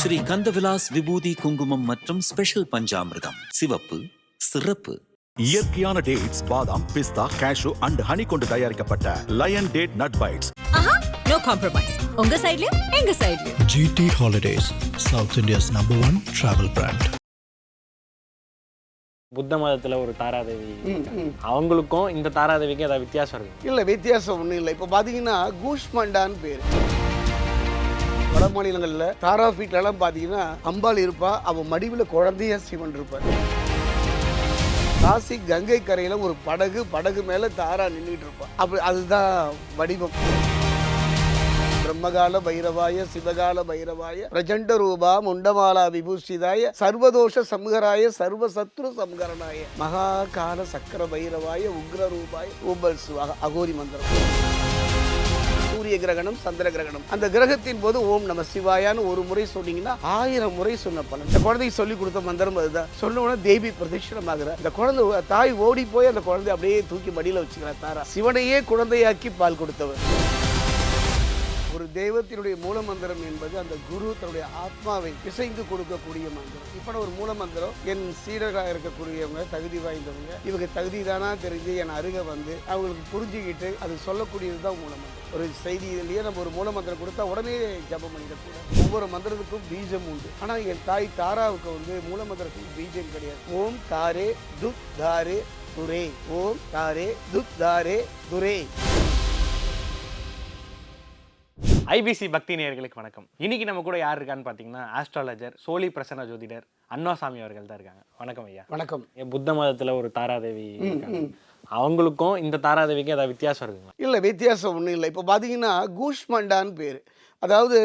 ஸ்ரீ கந்தவிலாஸ் விபூதி குங்குமம் மற்றும் ஸ்பெஷல் பஞ்சாமிர்தம். சிவப்பு சிறப்பு. இயற்கையான டேட்ஸ் பாதாம் பிஸ்தா கேஷு அண்ட் ஹனி கொண்டு தயாரிக்கப்பட்ட lion date nut bites no compromise உங்க சைடுலயும் எங்க சைடுலயும் GT Holidays, South India's number one travel brand. புத்த மதத்துல ஒரு தாராதேவி. அவங்களுக்கும் இந்த தாராதேவிக்கும் ஏதாவது வித்தியாசம் இருக்கு? இல்லை வித்தியாசம் ஒன்றும் இல்லை. இப்போ பார்த்தீங்கன்னா கூஷ்மண்டான்னு பேர். வட மாநிலங்களில் தாரா ஃபீட்லலாம் பார்த்தீங்கன்னா அம்பாள் இருப்பா அவன் மடிவில் குழந்தைய சிவன் இருப்பார். காசி கங்கை கரையில் ஒரு படகு படகு மேலே தாரா நின்றுட்டு இருப்பான் அப்படி அதுதான் வடிவம். பிரம்மகால பைரவாய சிவகால பைரவாய பிரஜண்ட ரூபா முண்டமாலா விபூஷிதாய சர்வதோஷ சம்ஹராய சர்வ சத்ரு மகாகால சக்கர பைரவாய உக்ர ரூபாய ஊபல் சுவாக அகோரி மந்திரம். சூரிய கிரகணம் சந்திர கிரகணம். அந்த கிரகத்தின் போது ஓம் நம சிவாயான்னு ஒரு முறை சொன்னீங்கன்னா ஆயிரம் முறை சொன்ன பலன். இந்த குழந்தைக்கு சொல்லி கொடுத்த மந்திரம் அதுதான். சொன்ன உடனே தேவி பிரதிஷ்டமாகிற. இந்த குழந்தை தாய் ஓடி போய் அந்த குழந்தை அப்படியே தூக்கி மடியில வச்சுக்கிறா தாரா. சிவனையே குழந்தையாக்கி பால் கொடுத்தவர். ஒரு தெய்வத்தினுடைய மூல மந்திரம் என்பது அந்த குரு தன்னுடைய ஆத்மாவை இசைந்து கொடுக்கக்கூடிய மந்திரம். இப்போ ஒரு மூல மந்திரம் என் சீடராக இருக்கக்கூடியவங்க தகுதி வாய்ந்தவங்க இவங்க தகுதி தானா தெரிஞ்சு என் அருகே வந்து அவங்களுக்கு புரிஞ்சுக்கிட்டு அது சொல்லக்கூடியது தான் மூல மந்திரம் ஒரு செய்தியிலேயே நம்ம ஒரு மூல மந்திரம் கொடுத்தா உடனே ஜபம் பண்ணிடக்கூடாது. ஒவ்வொரு மந்திரத்துக்கும் பீஜம் உண்டு. ஆனால் என் தாய் தாராவுக்கு வந்து மூல மந்திரத்துக்கு பீஜம் கிடையாது. ஓம் தாரே துத் தாரே துரே. ஓம் தாரே துத் தாரே துரே. ஐபிசி பக்தி நேயர்களுக்கு வணக்கம். இன்னைக்கு நம்ம கூட யார் இருக்கான்னு பார்த்தீங்கன்னா ஆஸ்ட்ராலஜர் சோழி பிரசன்ன ஜோதிடர் அன்வாசாமி அவர்கள் தான் இருக்காங்க. வணக்கம் ஐயா. வணக்கம். ஏன் புத்த மதத்துல ஒரு தாராதேவி இருக்காங்க. அவங்களுக்கும் இந்த தாராதேவிக்கும் ஏதாவது வித்தியாசம் இருக்குங்களா? இல்லை வித்தியாசம் ஒன்றும் இல்லை. இப்போ பார்த்தீங்கன்னா கூஷ்மண்டான்னு பேர். அதாவது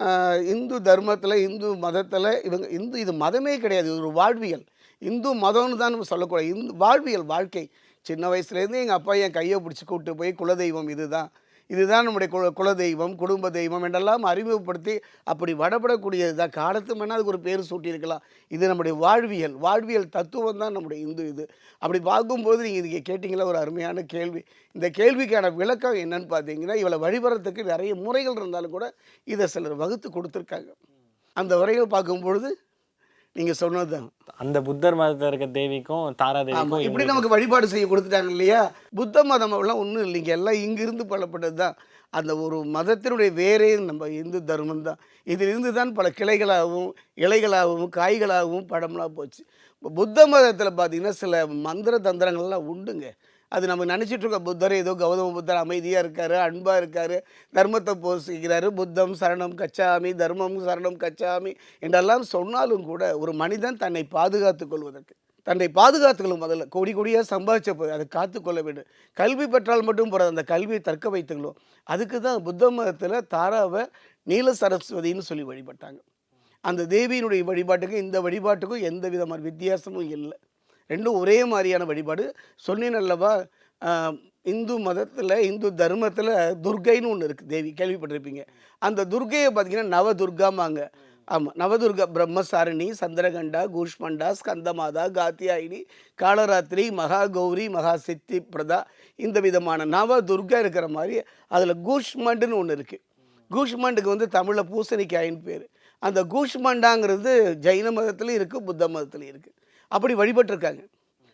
ஆஹ், இந்து தர்மத்தில் இந்து மதத்தில் இவங்க இந்து இது மதமே கிடையாது. இது ஒரு வாழ்வியல். இந்து மதம்னு தான் நம்ம சொல்லக்கூடாது. இந்து வாழ்வியல் வாழ்க்கை. சின்ன வயசுலேருந்து எங்கள் அப்பா என் கையை பிடிச்சி கூப்பிட்டு போய் குலதெய்வம் இதுதான். இதுதான் நம்முடைய குல குல தெய்வம் குடும்ப தெய்வம் என்றெல்லாம் அறிமுகப்படுத்தி அப்படி வடபடக்கூடியது தான். காலத்து மன்னா அதுக்கு ஒரு பேர் சூட்டியிருக்கலாம். இது நம்முடைய வாழ்வியல். வாழ்வியல் தத்துவம் தான் நம்முடைய இந்து இது. அப்படி பார்க்கும்போது நீங்கள் இங்கே கேட்டிங்களா? ஒரு அருமையான கேள்வி. இந்த கேள்விக்கான விளக்கம் என்னன்னு பார்த்தீங்கன்னா இவளை வழிபடுறதுக்கு நிறைய முறைகள் இருந்தாலும் கூட இதை சிலர் வகுத்து கொடுத்துருக்காங்க. அந்த வரைகள் பார்க்கும்பொழுது நீங்கள் சொன்னது தான் அந்த புத்தர் மதத்துல இருக்க தேவிக்கும் ஆமாம் தாராதேவிக்கும் இப்படி நமக்கு வழிபாடு செய்ய கொடுத்துட்டாங்க இல்லையா? புத்த மதம் எல்லாம் ஒன்றும் இல்லைங்க எல்லாம் இங்கிருந்து பலப்பட்டது தான் அந்த ஒரு மதத்தினுடைய வேரே நம்ம இந்து தர்மம் தான். இதிலிருந்து தான் பல கிளைகளாகவும் இலைகளாகவும் காய்களாகவும் படம்லாம் போச்சு. புத்த மதத்தில் பார்த்தீங்கன்னா சில மந்திர தந்திரங்கள்லாம் உண்டுங்க. அது நம்ம நினச்சிட்டு இருக்க புத்தர் ஏதோ கௌதம புத்தர் அமைதியாக இருக்கார் அன்பாக இருக்கார் தர்மத்தை போசிக்கிறாரு. புத்தம் சரணம் கச்சாமி தர்மம் சரணம் கச்சாமி என்றெல்லாம் சொன்னாலும் கூட ஒரு மனிதன் தன்னை பாதுகாத்து கொள்வதற்கு தன்னை பாதுகாத்துக்கொள்ளும் முதல்ல. கொடி கொடியாக சம்பாதிச்ச போது அதை காத்துக்கொள்ள வேண்டும். கல்வி பெற்றால் மட்டும் போகிறது அந்த கல்வியை தற்க வைத்துக்கணும் அதுக்கு தான் புத்த மதத்தில் தாராவை நீல சரஸ்வதின்னு சொல்லி வழிபட்டாங்க. அந்த தேவியினுடைய வழிபாட்டுக்கும் இந்த வழிபாட்டுக்கும் எந்த விதமான வித்தியாசமும் இல்லை. ரெண்டும் ஒரே மாதிரியான வழிபாடு. சொன்னேன் அல்லவா? இந்து மதத்தில் இந்து தர்மத்தில் துர்க்கைன்னு ஒன்று இருக்குது தேவி கேள்விப்பட்டிருப்பீங்க. அந்த துர்க்கையை பார்த்தீங்கன்னா நவதுர்காமாங்க ஆமாம் நவதுர்கா பிரம்மசாரிணி சந்திரகண்டா கூஷ்மண்டா ஸ்கந்தமாதா காத்தியாயினி காலராத்திரி மகா கௌரி மகா சித்தி பிரதா இந்த விதமான நவதுர்கா இருக்கிற மாதிரி அதில் கூஷ்மண்டுன்னு ஒன்று இருக்குது கூஷ்மண்டுக்கு வந்து தமிழில் பூசணிக்காயின்னு பேர். அந்த கூஷ்மண்டாங்கிறது ஜைன மதத்துலேயும் இருக்குது புத்த மதத்துலேயும் இருக்குது அப்படி வழிபட்டிருக்காங்க.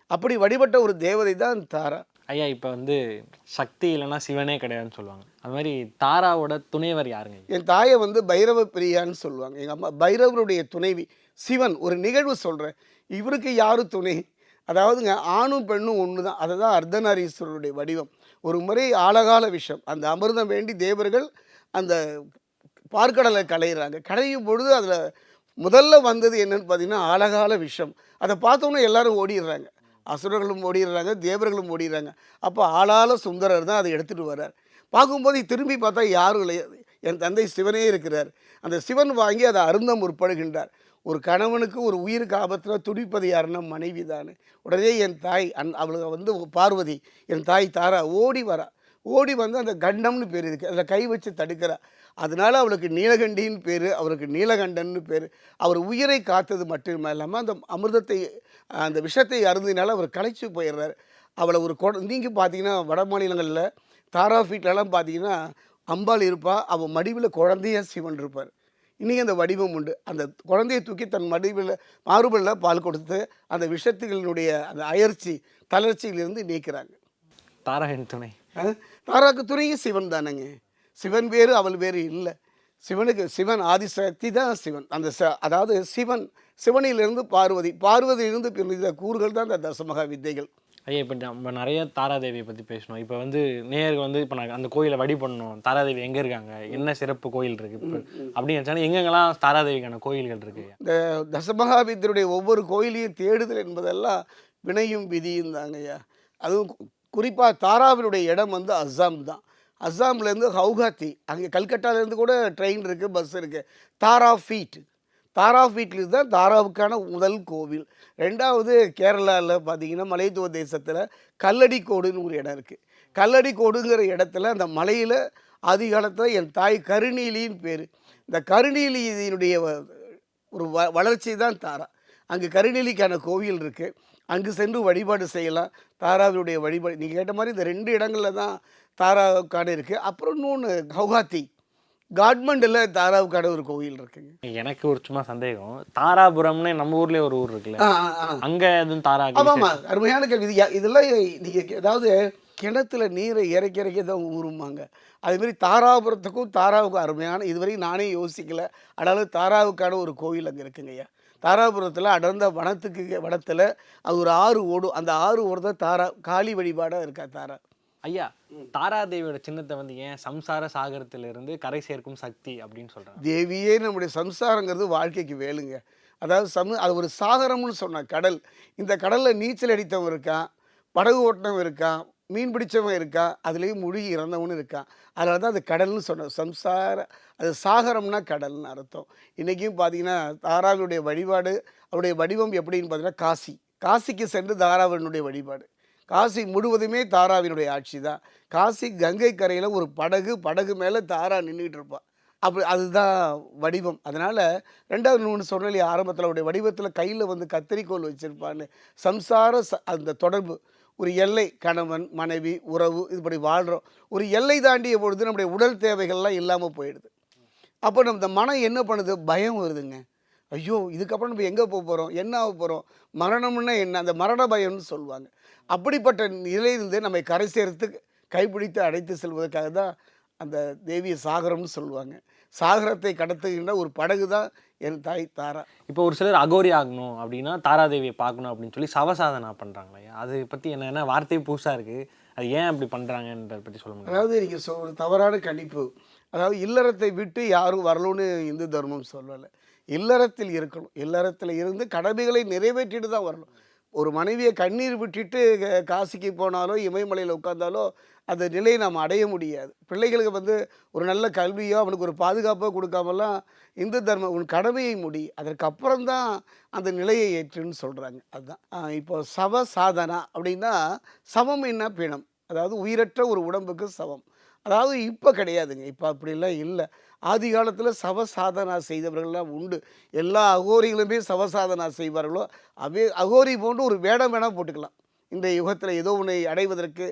அப்படி வழிபட்ட ஒரு தேவதை தான் தாரா. ஐயா இப்ப வந்து சக்தி இல்லைன்னா சிவனே கிடையாதுன்னு சொல்லுவாங்க. அது மாதிரி தாராவோட துணைவர் யாருங்க? என் தாயை வந்து பைரவ பிரியான்னு சொல்லுவாங்க. எங்கள் அம்மா பைரவருடைய துணைவி சிவன். ஒரு நிகழ்வு சொல்கிறேன் இவருக்கு யாரு துணை? அதாவதுங்க ஆணும் பெண்ணும் ஒன்று தான் அதுதான் அர்த்தநாரீஸ்வரருடைய வடிவம். ஒரு முறை ஆழகால விஷம். அந்த அமிர்தம் வேண்டி தேவர்கள் அந்த பார்க்கடலை களையிறாங்க. களையும் பொழுது அதில் முதல்ல வந்தது என்னன்னு பார்த்தீங்கன்னா அழகால விஷம். அதை பார்த்தோன்னே எல்லாரும் ஓடிடுறாங்க. அசுரர்களும் ஓடிடுறாங்க தேவர்களும் ஓடிடுறாங்க. அப்போ ஆளால சுந்தரர் தான் அதை எடுத்துகிட்டு வர்றார். பார்க்கும்போது திரும்பி பார்த்தா யாரும் இல்லை என் தந்தை சிவனே இருக்கிறார். அந்த சிவன் வாங்கி அதை அருந்த முற்படுகின்றார் ஒரு கணவனுக்கு ஒரு உயிருக்கு ஆபத்தில் துடிப்பது யாருன்னா மனைவி தானே. உடனே என் தாய் அந் அவளுக்கு வந்து பார்வதி என் தாய் தாரா ஓடி வரா. ஓடி வந்து அந்த கண்டம்னு பேர் இருக்குது அதில் கை வச்சு தடுக்கிறா. அதனால அவளுக்கு நீலகண்டின்னு பேர் அவருக்கு நீலகண்டன்னு பேர். அவர் உயிரை காத்தது மட்டும் இல்லாமல் அந்த அமிர்தத்தை அந்த விஷத்தை அருந்தினால அவர் களைச்சு போயிடுறாரு. அவளை ஒரு கொட நீங்கள் பார்த்தீங்கன்னா வட மாநிலங்களில் தாரா ஃபீட்லலாம் பார்த்தீங்கன்னா அம்பாள் இருப்பா அவள் மடிவில் குழந்தைய சிவன் இருப்பார். இன்றைக்கி அந்த வடிவம் உண்டு. அந்த குழந்தையை தூக்கி தன் மடிவில் மாறுபடில் பால் கொடுத்து அந்த விஷத்துகளினுடைய அந்த அயற்சி தளர்ச்சியிலிருந்து நீக்கிறாங்க. தாராயண் துணை? தாராக்கு துணையும் சிவன் தானேங்க. சிவன் வேறு அவள் வேறு இல்லை. சிவனுக்கு சிவன் ஆதிசக்தி தான் சிவன். அந்த ச அதாவது சிவன் சிவனிலிருந்து பார்வதி பார்வதியிலிருந்து பிரிந்த கூறுகள் தான் அந்த தசமகா வித்தைகள். ஐயா இப்போ நம்ம நிறைய தாராதேவியை பற்றி பேசணும். இப்போ வந்து நேருக்கு வந்து இப்போ நான் அந்த கோயிலை வழி பண்ணணும். தாராதேவி எங்கே இருக்காங்க? என்ன சிறப்பு கோயில் இருக்கு? இப்போ அப்படின்னு நினச்சாலும் எங்கெங்கெல்லாம் தாராதேவிக்கான கோயில்கள் இருக்கு? இந்த தசமகாவித்தியருடைய ஒவ்வொரு கோயிலையும் தேடுதல் என்பதெல்லாம் வினையும் விதியும் தாங்கய்யா அதுவும் குறிப்பாக தாராவினுடைய இடம் வந்து அஸ்ஸாம் தான். அஸ்ஸாம்லேருந்து ஹவுகாத்தி அங்கே கல்கட்டாலேருந்து கூட ட்ரெயின் இருக்குது பஸ் இருக்குது தாரா ஃபீட். தாரா ஃபீட்லேருந்து தான் தாராவுக்கான முதல் கோவில். ரெண்டாவது கேரளாவில் பார்த்தீங்கன்னா மலைத்துவ தேசத்தில் கல்லடிக்கோடுன்னு ஒரு இடம் இருக்குது கல்லடிக்கோடுங்கிற இடத்துல அந்த மலையில் அதிகாலத்தில் என் தாய் கருநீலின்னு பேர். இந்த கருநீலியினுடைய வ- ஒரு வ வளர்ச்சி தான் தாரா. அங்கே கருநெல்லிக்கான கோவில் இருக்குது அங்கு சென்று வழிபாடு செய்யலாம். தாராவினுடைய வழிபாடு நீங்கள் கேட்ட மாதிரி இந்த ரெண்டு இடங்களில் தான் தாராவுக்கான இருக்குது அப்புறம் இன்னொன்று கவுஹாத்தி. காட்மண்டில் தாராவுக்கான ஒரு கோவில் இருக்குங்க. எனக்கு ஒரு சும்மா சந்தேகம். தாராபுரம்னு நம்ம ஊர்லயே ஒரு ஊர் இருக்குல்ல. அங்க எதுவும் தாரா ஆமாம் அருமையான கேள்வி. இதெல்லாம் நீங்கள் அதாவது கிணத்துல நீரை இறக்கி இறக்கி தான் ஊறுமாங்க அதுமாரி தாராபுரத்துக்கும் தாராவுக்கும் அருமையான இதுவரைக்கும் நானே யோசிக்கல. ஆனாலும் தாராவுக்கான ஒரு கோவில் அங்கே இருக்குங்கய்யா. தாராபுரத்தில் அடர்ந்த வனத்துக்கு வனத்தில் அது ஒரு ஆறு ஓடும் அந்த ஆறு ஓடுதான் தாரா காளி வழிபாடாக இருக்கா தாரா? ஐயா தாராதேவியோட சின்னத்தை வந்து ஏன் சம்சார சாகரத்திலிருந்து கரை சேர்க்கும் சக்தி அப்படின்னு சொல்றாங்க? தேவியே நம்முடைய சம்சாரங்கிறது வாழ்க்கைக்கு வேலுங்க. அதாவது சம அது ஒரு சாகரம்னு சொன்ன கடல். இந்த கடலில் நீச்சல் அடித்தவன் இருக்கான் படகு ஓட்டினவன் இருக்கான் மீன் பிடிச்சவன் இருக்கான் அதுலேயும் முழுகி இறந்தவனும் இருக்கான் அதனால தான் அது கடல்னு சொன்னோம் சம்சார அது சாகரம்னா கடல்னு அர்த்தம். இன்றைக்கும் பார்த்தீங்கன்னா தாராவினுடைய வழிபாடு அவருடைய வடிவம் எப்படின்னு பார்த்தீங்கன்னா காசி. காசிக்கு சென்று தாராவினுடைய வழிபாடு. காசி முழுவதுமே தாராவினுடைய ஆட்சி தான் காசி கங்கை கரையில் ஒரு படகு படகு மேலே தாரா நின்றுக்கிட்டு இருப்பாள் அப்படி அதுதான் வடிவம். அதனால் ரெண்டாவது ஒன்று சொன்னலையே ஆரம்பத்தில் அவருடைய வடிவத்தில் கையில் வந்து கத்தரிக்கோல் வச்சுருப்பான்னு. சம்சார ச அந்த தொடர்பு. ஒரு எல்லை கணவன் மனைவி உறவு இப்படி வாழ்கிறோம் ஒரு எல்லை தாண்டிய பொழுது நம்முடைய உடல் தேவைகள்லாம் இல்லாமல் போயிடுது. அப்போ நம்ம இந்த மனம் என்ன பண்ணுது? பயம் வருதுங்க. ஐயோ இதுக்கப்புறம் நம்ம எங்கே போக போகிறோம் என்ன ஆக போகிறோம் மரணம்னா என்ன? அந்த மரண பயம்னு சொல்லுவாங்க. அப்படிப்பட்ட நிலையிலிருந்து நம்மை கரை சேர்த்து கைப்பிடித்து அழைத்து செல்வதற்காக தான் அந்த தேவிய சாகரம்னு சொல்லுவாங்க. சாகரத்தை கடத்துகின்ற ஒரு படகு தான் என் தாய் தாரா. இப்போ ஒரு சிலர் அகோரி ஆகணும் அப்படின்னா தாராதேவியை பார்க்கணும் அப்படின்னு சொல்லி சவசாதனா பண்றாங்களே அது பத்தி என்ன என்ன வார்த்தை புதுசா இருக்கு? அது ஏன் அப்படி பண்றாங்கன்றத பத்தி சொல்ல முடியும்? அதாவது நீங்கள் சொ ஒரு தவறான கணிப்பு. அதாவது இல்லறத்தை விட்டு யாரும் வரணும்னு இந்து தர்மம் சொல்லலை. இல்லறத்தில் இருக்கணும். இல்லறத்தில் இருந்து கடமைகளை நிறைவேற்றிட்டு தான் வரணும். ஒரு மனைவியை கண்ணீர் விட்டுட்டு காசிக்கு போனாலோ இமயமலையில் உட்காந்தாலோ அந்த நிலையை நாம் அடைய முடியாது. பிள்ளைகளுக்கு வந்து ஒரு நல்ல கல்வியோ அவனுக்கு ஒரு பாதுகாப்போ கொடுக்காமலாம் இந்து தர்மம் உன் கடமையை முடி. அதற்கப்புறம் தான் அந்த நிலையை ஏற்றுன்னு சொல்கிறாங்க அதுதான். இப்போ சவ சாதனா அப்படின்னா சமம் என்ன பிணம்? அதாவது உயிரற்ற ஒரு உடம்புக்கு சமம் அதாவது இப்போ கிடையாதுங்க. இப்போ அப்படிலாம் இல்லை. ஆதி காலத்தில் சவசாதனா செய்தவர்கள்லாம் உண்டு. எல்லா அகோரிகளுமே சவ சாதனா செய்வார்களோ அவே அகோரி போன்று ஒரு வேடம் வேணால் போட்டுக்கலாம். இந்த யுகத்தில் ஏதோ ஒன்றை அடைவதற்கு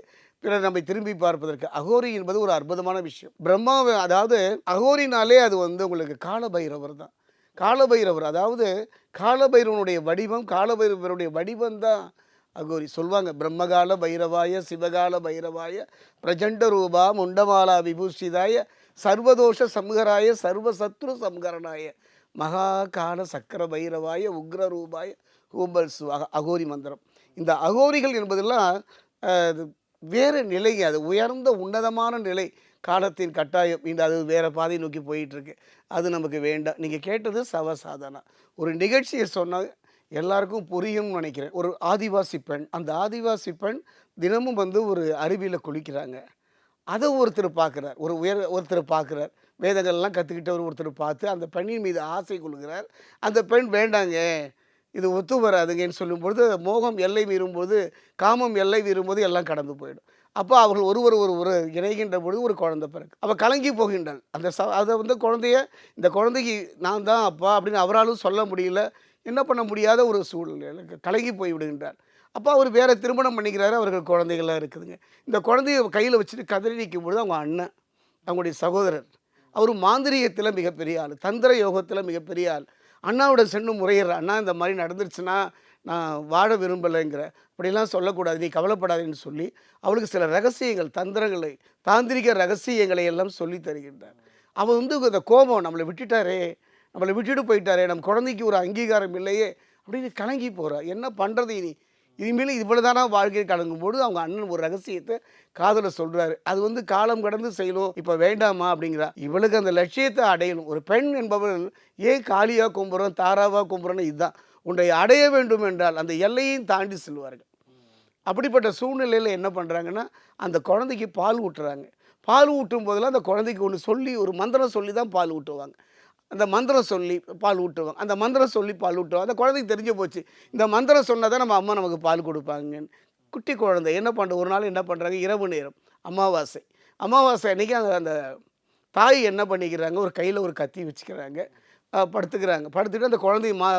பிறர் நம்மை திரும்பி பார்ப்பதற்கு. அகோரி என்பது ஒரு அற்புதமான விஷயம். பிரம்மாவை அதாவது அகோரினாலே அது வந்து உங்களுக்கு காலபைரவர் தான். காலபைரவர் அதாவது காலபைரவனுடைய வடிவம் காலபைரவருடைய வடிவம் தான் அகோரி. சொல்லுவாங்க பிரம்மகால பைரவாய சிவகால பைரவாய பிரஜண்ட ரூபா முண்டமாலா விபூஷிதாய சர்வதோஷ சம்ஹராய சர்வசத்ரு சம்ஹரணாய மகாகால சக்கர பைரவாய உக்ர ரூபாய ஹூபல் சு அகோரி மந்திரம். இந்த அகோரிகள் என்பதெல்லாம் அது வேறு நிலை அது உயர்ந்த உன்னதமான நிலை காலத்தின் கட்டாயம் இந்த அது வேறு பாதை நோக்கி போயிட்டுருக்கு. அது நமக்கு வேண்டாம். நீங்கள் கேட்டது சவசாதனா ஒரு நிகழ்ச்சியை சொன்னால் எல்லாருக்கும் புரியும்னு நினைக்கிறேன். ஒரு ஆதிவாசி பெண் அந்த ஆதிவாசி பெண் தினமும் வந்து ஒரு அருவியில் குளிக்கிறாங்க. அதை ஒருத்தர் பார்க்குறார். ஒரு உயர் ஒருத்தர் பார்க்குறார். வேதங்கள்லாம் கற்றுக்கிட்டவர் ஒருத்தர் பார்த்து அந்த பெண்ணின் மீது ஆசை கொள்கிறார். அந்த பெண் வேண்டாங்க. இது ஒத்து வராதுங்கன்னு சொல்லும்பொழுது மோகம் எல்லை மீறும்போது காமம் எல்லை மீறும்போது எல்லாம் கடந்து போயிடும். அப்போ அவர்கள் ஒருவர் ஒரு ஒரு இணைகின்ற பொழுது ஒரு குழந்தை பிறகு அவள் கலங்கி போகின்றாள் அந்த ச அதை வந்து குழந்தைய இந்த குழந்தைக்கு நான் தான் அப்பா அப்படின்னு அவராலும் சொல்ல முடியல. என்ன பண்ண முடியாத ஒரு சூழ்நிலை கலங்கி போய் விடுகின்றார். அப்போ அவர் வேறு திருமணம் பண்ணிக்கிறாரு. அவர்கள் குழந்தைகள்லாம் இருக்குதுங்க. இந்த குழந்தைய கையில் வச்சுட்டு கதறி நிற்கும் பொழுது அவங்க அண்ணன் அவங்களுடைய சகோதரர் அவர் மாந்திரியத்தில் மிகப்பெரிய ஆள் தந்திர யோகத்தில் மிகப்பெரிய ஆள். அண்ணாவோட சென்று முறையிற அண்ணா இந்த மாதிரி நடந்துருச்சுன்னா நான் வாழ விரும்பலைங்கிற. அப்படிலாம் சொல்லக்கூடாது நீ கவலைப்படாதேன்னு சொல்லி அவளுக்கு சில ரகசியங்கள் தந்திரங்களை தாந்திரிக ரகசியங்களை எல்லாம் சொல்லி தருகின்றார். அவள் வந்து இந்த கோபம் நம்மளை விட்டுட்டாரே நம்மளை விட்டுட்டு போயிட்டாரே நம்ம குழந்தைக்கு ஒரு அங்கீகாரம் இல்லையே அப்படின்னு கலங்கி போகிறா என்ன பண்ணுறது இனி? இனிமேல் இவ்வளோ தானா வாழ்க்கையை கடங்கும்போது அவங்க அண்ணன் ஒரு ரகசியத்தை காதலை சொல்கிறாரு அது வந்து காலம் கடந்து செய்யணும் இப்போ வேண்டாமா அப்படிங்கிறா. இவளுக்கு அந்த லட்சியத்தை அடையணும். ஒரு பெண் என்பவள் ஏன் காளியாக கும்புறோம் தாராவாக கும்புறோன்னு இதுதான். உன்னை அடைய வேண்டும் என்றால் அந்த எல்லையையும் தாண்டி செல்வார்கள். அப்படிப்பட்ட சூழ்நிலையில் என்ன பண்ணுறாங்கன்னா அந்த குழந்தைக்கு பால் ஊட்டுறாங்க. பால் ஊட்டும் போதெல்லாம் அந்த குழந்தைக்கு ஒன்று சொல்லி ஒரு மந்திரம் சொல்லி தான் பால் ஊட்டுவாங்க. அந்த மந்திரம் சொல்லி பால் ஊட்டுவாங்க அந்த மந்திரம் சொல்லி பால் ஊட்டுவாங்க அந்த குழந்தைக்கு தெரிஞ்சு போச்சு. இந்த மந்திரம் சொன்னால் தான் நம்ம அம்மா நமக்கு பால் கொடுப்பாங்கன்னு. குட்டி குழந்தை. என்ன பண்ணுற ஒரு நாள் என்ன பண்ணுறாங்க இரவு நேரம். அமாவாசை. அமாவாசை அன்றைக்கி அந்த அந்த தாய் என்ன பண்ணிக்கிறாங்க? ஒரு கையில் ஒரு கத்தி வச்சுக்கிறாங்க. படுத்துக்கிறாங்க. படுத்துட்டு அந்த குழந்தைய மா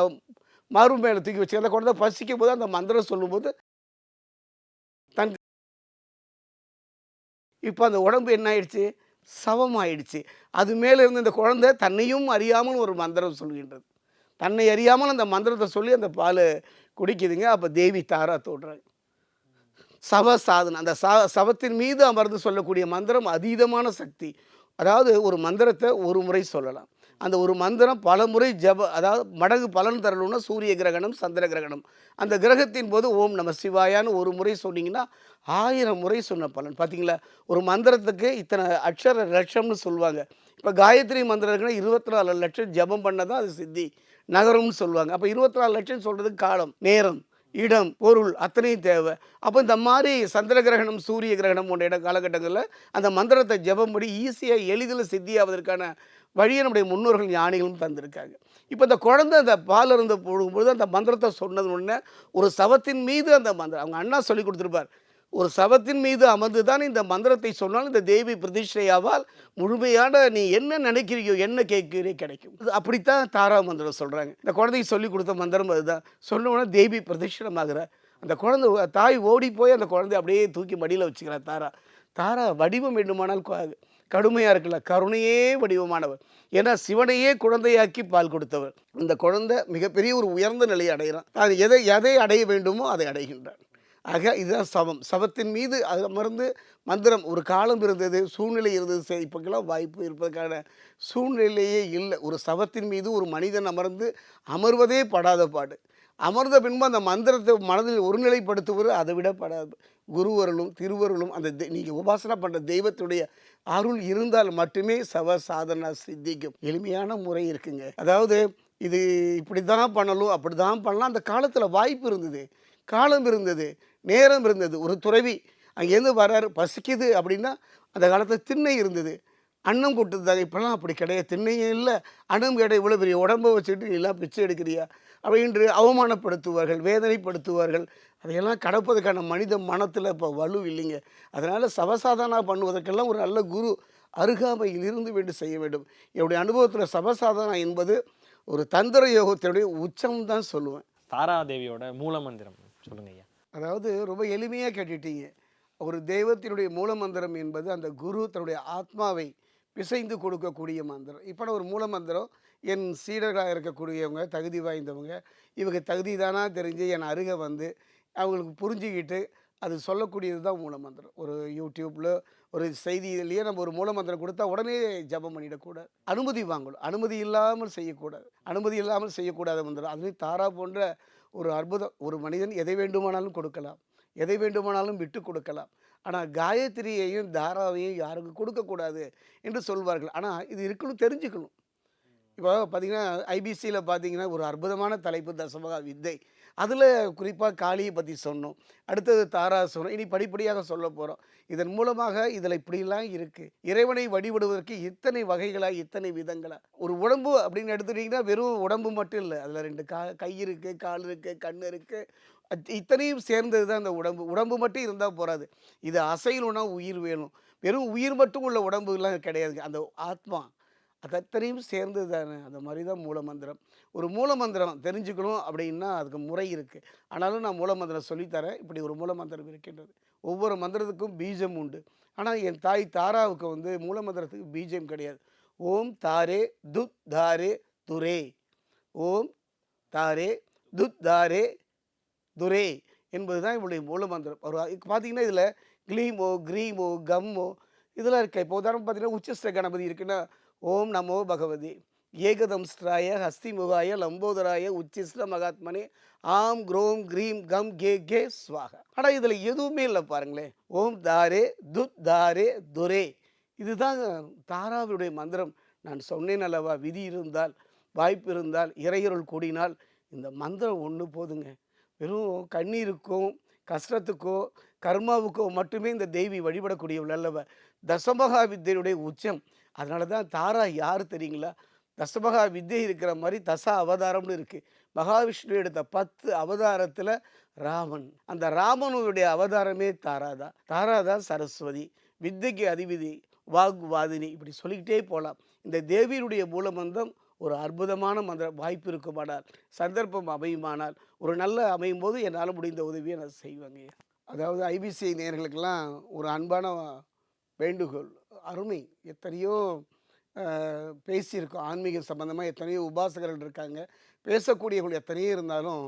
மார்பு மேலே தூக்கி வச்சு அந்த குழந்தை பசிக்கும் போது அந்த மந்திரம் சொல்லும்போது தன் இப்போ அந்த உடம்பு என்ன ஆயிடுச்சு? சவம் ஆயிடுச்சு அது மேலே இருந்து இந்த குழந்தை தன்னையும் அறியாமல் ஒரு மந்திரம் சொல்கின்றது. தன்னை அறியாமல் அந்த மந்திரத்தை சொல்லி அந்த பால் குடிக்குதுங்க. அப்போ தேவி தாரா தோடுறாங்க சவ சாதனை அந்த ச சவத்தின் மீது அமர்ந்து சொல்லக்கூடிய மந்திரம் அதீதமான சக்தி. அதாவது ஒரு மந்திரத்தை ஒரு முறை சொல்லலாம். அந்த ஒரு மந்திரம் பல முறை ஜப அதாவது மடங்கு பலன் தரணும்னா சூரிய கிரகணம் சந்திர கிரகணம். அந்த கிரகத்தின் போது ஓம் நம சிவாயான்னு ஒரு முறை சொன்னீங்கன்னா ஆயிரம் முறை சொன்ன பலன். பார்த்தீங்களா ஒரு மந்திரத்துக்கு இத்தனை அக்ஷர லட்சம்னு சொல்லுவாங்க. இப்போ காயத்ரி மந்திரம் இருக்குன்னா இருபத்தி நாலு லட்சம் ஜபம் பண்ணதான் அது சித்தி. நகரம்னு சொல்லுவாங்க. அப்போ இருபத்தி நாலு லட்சம் சொல்கிறதுக்கு காலம் நேரம். இடம் பொருள் அத்தனையும் தேவை. அப்போ இந்த மாதிரி சந்திர கிரகணம் சூரிய கிரகணம் போன்ற இட காலகட்டங்களில் அந்த மந்திரத்தை ஜெபம் படி ஈஸியாக எளிதில் சித்தியாவதற்கான வழியை நம்முடைய முன்னோர்கள் ஞானிகளும் தந்திருக்காங்க. இப்போ இந்த குழந்தை அந்த பால் இருந்து போடும்போது அந்த மந்திரத்தை சொன்னது உடனே ஒரு சவத்தின் மீது அந்த மந்திரம் அவங்க அண்ணா சொல்லி கொடுத்துருப்பார். ஒரு சவத்தின் மீது அமர்ந்து தான் இந்த மந்திரத்தை சொன்னால் இந்த தேவி பிரதிஷ்டையாவால் முழுமையான நீ என்ன நினைக்கிறீயோ என்ன கேட்கிறீ கிடைக்கும். இது அப்படித்தான் தாரா மந்திரம் சொல்கிறாங்க இந்த குழந்தைக்கு சொல்லி கொடுத்த மந்திரம் அதுதான். சொன்ன உடனே தேவி பிரதிஷ்டமாகிற. அந்த குழந்தை தாய் ஓடி போய் அந்த குழந்தை அப்படியே தூக்கி மடியில் வச்சுக்கிறார் தாரா. தாரா வடிவம் வேண்டுமானால் கடுமையாக இருக்கல கருணையே வடிவமானவர். ஏன்னா சிவனையே குழந்தையாக்கி பால் கொடுத்தவர். இந்த குழந்தை மிகப்பெரிய ஒரு உயர்ந்த நிலையை அடைகிறான். அது எதை எதை அடைய வேண்டுமோ அதை அடைகின்றான். ஆக இதுதான் சவம். சவத்தின் மீது அது அமர்ந்து மந்திரம். ஒரு காலம் இருந்தது சூழ்நிலை இருந்தது. இப்போக்கெல்லாம் வாய்ப்பு இருப்பதற்கான சூழ்நிலையே இல்லை. ஒரு சவத்தின் மீது ஒரு மனிதன் அமர்ந்து அமர்வதே படாத பாடு. அமர்ந்த பின்பு அந்த மந்திரத்தை மனதில் ஒருநிலைப்படுத்துவது அதை விட படாது. குருவருளும் திருவருளும் அந்த நீங்கள் உபாசனை பண்ணுற தெய்வத்துடைய அருள் இருந்தால் மட்டுமே சவ சாதனா சித்திக்கும். எளிமையான முறை இருக்குங்க. அதாவது இது இப்படி தான் பண்ணணும் அப்படி தான் பண்ணலாம். அந்த காலத்தில் வாய்ப்பு இருந்தது. காலம் இருந்தது. நேரம் இருந்தது. ஒரு துறவி அங்கேருந்து வர்றாரு. பசிக்குது அப்படின்னா அந்த காலத்தில் திண்ணை இருந்தது. அன்னம் கொடுத்துருந்தாங்க இப்போல்லாம் அப்படி கிடையாது. திண்ணையும் இல்லை. அன்னம் கேட்ட இவ்வளோ பெரிய உடம்பை வச்சுட்டு நீ எல்லாம் பிச்சை எடுக்கிறியா? அப்படின்று அவமானப்படுத்துவார்கள் வேதனைப்படுத்துவார்கள். அதையெல்லாம் கடப்பதற்கான மனித மனத்தில் இப்போ வலு இல்லைங்க. அதனால் சவசாதனா பண்ணுவதற்கெல்லாம் ஒரு நல்ல குரு அருகாமையில் இருந்து வேண்டு செய்ய வேண்டும். என்னுடைய அனுபவத்தில் சவசாதனா என்பது ஒரு தந்திர யோகத்தினுடைய உச்சம் தான் சொல்லுவேன். தாராதேவியோட மூல மந்திரம் சொல்லுங்க ஐயா. அதாவது ரொம்ப எளிமையாக கேட்டுட்டீங்க. ஒரு தெய்வத்தினுடைய மூல மந்திரம் என்பது அந்த குரு தன்னுடைய ஆத்மாவை பிசைந்து கொடுக்கக்கூடிய மந்திரம். இப்போ நான் ஒரு மூல மந்திரம் என் சீடர்களாக இருக்கக்கூடியவங்க தகுதி வாய்ந்தவங்க இவங்க தகுதி தானா தெரிஞ்சு என் அருகே வந்து அவங்களுக்கு புரிஞ்சுக்கிட்டு அது சொல்லக்கூடியது தான் மூல மந்திரம் ஒரு யூடியூப்பில் ஒரு செய்தியிலேயே நம்ம ஒரு மூல மந்திரம் கொடுத்தா உடனே ஜபம் பண்ணிடக்கூடாது. அனுமதி வாங்கணும். அனுமதி இல்லாமல் செய்யக்கூடாது. அனுமதி இல்லாமல் செய்யக்கூடாத மந்திரம். அதுலேயும் தாரா போன்ற ஒரு அற்புதம் ஒரு மனிதன் எதை வேண்டுமானாலும் கொடுக்கலாம். எதை வேண்டுமானாலும் விட்டு கொடுக்கலாம். ஆனால் காயத்ரியையும் தாராவையும் யாருக்கும் கொடுக்கக்கூடாது என்று சொல்வார்கள். ஆனால் இது இருக்குன்னு தெரிஞ்சுக்கணும். இப்போ பார்த்தீங்கன்னா ஐபிசியில் பார்த்தீங்கன்னா ஒரு அற்புதமான தலைப்பு தசமகா வித்தை. அதில் குறிப்பாக காளியை பற்றி சொன்னோம். அடுத்தது தாரா சொன்னோம். இனி படிப்படியாக சொல்ல போகிறோம் இதன் மூலமாக இதில் இப்படிலாம் இருக்குது இறைவனை வழிபடுவதற்கு இத்தனை வகைகளாக இத்தனை விதங்களாக ஒரு உடம்பு அப்படின்னு எடுத்துட்டிங்கன்னா வெறும் உடம்பு மட்டும் இல்லை. அதில் ரெண்டு கா கை இருக்குது கால் இருக்குது கண் இருக்குது இத்தனையும் சேர்ந்தது தான் அந்த உடம்பு. உடம்பு மட்டும் இருந்தால் போகாது இது அசையணும்னா உயிர் வேணும். வெறும் உயிர் மட்டும் உள்ள உடம்புலாம் கிடையாதுங்க அந்த ஆத்மா. அது அத்தனையும் சேர்ந்து தானே. அந்த மாதிரி தான் மூலமந்திரம். ஒரு மூலமந்திரம் தெரிஞ்சுக்கணும் அப்படின்னா அதுக்கு முறை இருக்குது ஆனாலும் நான் மூலமந்திரம் சொல்லித்தரேன். இப்படி ஒரு மூலமந்திரம் இருக்கின்றது. ஒவ்வொரு மந்திரத்துக்கும் பீஜம் உண்டு. ஆனால் என் தாய் தாராவுக்கு வந்து மூலமந்திரத்துக்கு பீஜம் கிடையாது. ஓம் தாரே துத் தாரே துரே. ஓம் தாரே துத் தாரே துரே என்பது தான் இவருடைய மூல மந்திரம் ஒரு பார்த்தீங்கன்னா இதில் க்ளீமோ க்ரீமோ கம்மோ இதெல்லாம் இருக்குது இப்போ உதாரணம் பார்த்தீங்கன்னா உச்சஸ்த கணபதி இருக்குன்னா ஓம் நமோ பகவதி. ஏகதம்ஸ்ராய ஹஸ்திமுகாய லம்போதராய உச்சிஸ்ர மகாத்மனே ஆம் க்ரோம் க்ரீம் கம் கே கே ஸ்வாக ஆனால் இதில் எதுவுமே இல்லை பாருங்களேன் ஓம் தாரே துத் தாரே துரே. இதுதான் தாராவுடைய மந்திரம். நான் சொன்னேன் அல்லவா? விதி இருந்தால் வாய்ப்பு இருந்தால் இறையருள் கூடினால். இந்த மந்திரம் ஒன்று போதுங்க. வெறும் கண்ணீருக்கும் கஷ்டத்துக்கோ கர்மாவுக்கோ மட்டுமே இந்த தேவி வழிபடக்கூடியவள் அல்லவ? தசமகா வித்தியனுடைய உச்சம். அதனால தான் தாரா யார் தெரியுங்களா? தசமகா வித்தை இருக்கிற மாதிரி தசா அவதாரம்னு இருக்குது மகாவிஷ்ணு எடுத்த பத்து அவதாரத்தில் ராமன். அந்த ராமனுடைய அவதாரமே தாராதா தாராதா சரஸ்வதி. வித்தைக்கு அதிபதி வாக்குவாதினி இப்படி சொல்லிக்கிட்டே போகலாம் இந்த தேவியினுடைய மூலமந்தம் ஒரு அற்புதமான மந்திரம் வாய்ப்பு இருக்குமானால் சந்தர்ப்பம் அமையுமானால் ஒரு நல்ல அமையும் போது என்னால் முடிந்த உதவியை நான் செய்வேங்க. அதாவது ஐபிசி நேர்களுக்கெல்லாம் ஒரு அன்பான வேண்டுகோள் அருமை. எத்தனையோ பேசியிருக்கோம். ஆன்மீக சம்பந்தமாக எத்தனையோ உபாசகர்கள் இருக்காங்க. பேசக்கூடியவர்கள் எத்தனையோ இருந்தாலும்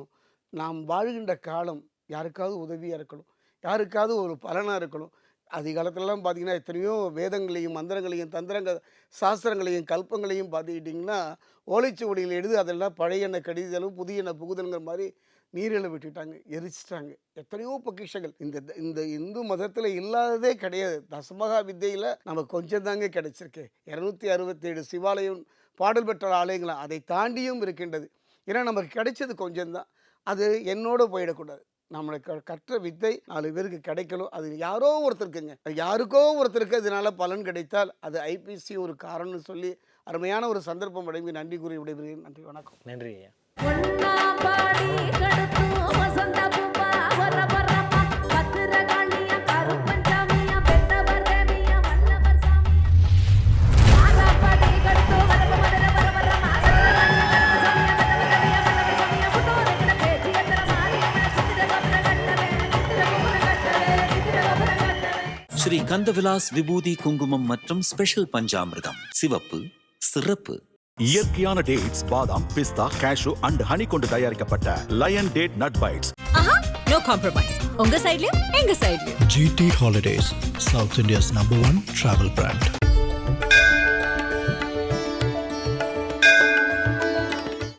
நாம் வாழ்கின்ற காலம் யாருக்காவது உதவியாக இருக்கணும். யாருக்காவது ஒரு பலனாக இருக்கணும். அதிகாலத்துலலாம் பார்த்தீங்கன்னா எத்தனையோ வேதங்களையும் மந்திரங்களையும் தந்திரங்கள் சாஸ்திரங்களையும் கல்பங்களையும் பார்த்துக்கிட்டிங்கன்னா ஓலைச்சுவடியில் எழுதி அதெல்லாம் பழையன கடிதலும் புதியன எண்ணெய் புகுதலுங்கிற மாதிரி நீரில் விட்டுட்டாங்க எரிச்சிட்டாங்க. எத்தனையோ பொக்கிஷங்கள். இந்த இந்த இந்து மதத்தில் இல்லாததே கிடையாது. தசமகா வித்தையில் நம்ம கொஞ்சம் தாங்க கிடைச்சிருக்கு. இரநூத்தி அறுபத்தேழு சிவாலயம் பாடல் பெற்ற ஆலயங்களா அதை தாண்டியும் இருக்கின்றது. ஏன்னா நமக்கு கிடைச்சது கொஞ்சம்தான் அது என்னோட போயிடக்கூடாது. நம்மளுக்கு கற்ற வித்தை நாலு பேருக்கு கிடைக்கணும். அது யாரோ ஒருத்தருக்குங்க. அது யாருக்கோ ஒருத்தருக்கு இதனால் பலன் கிடைத்தால் அது ஐபிசி ஒரு காரணம்னு சொல்லி அருமையான ஒரு சந்தர்ப்பம் அடைந்து நன்றி கூறி விடைபெறுகிறேன். நன்றி வணக்கம். நன்றி ஐயா ஸ்ரீ கந்தவிலாஸ் விபூதி குங்குமம் மற்றும் ஸ்பெஷல் பஞ்சாமிர்தம். சிவப்பு சிறப்பு இயற்கையான டேட்ஸ் பாதாம் பிஸ்தா கேஷு அண்ட் ஹனி கொண்டு தயாரிக்கப்பட்ட lion date nut bites no compromise உங்க சைடுலயும் எங்க சைடுலயும் GT Holidays, South India's number one travel brand.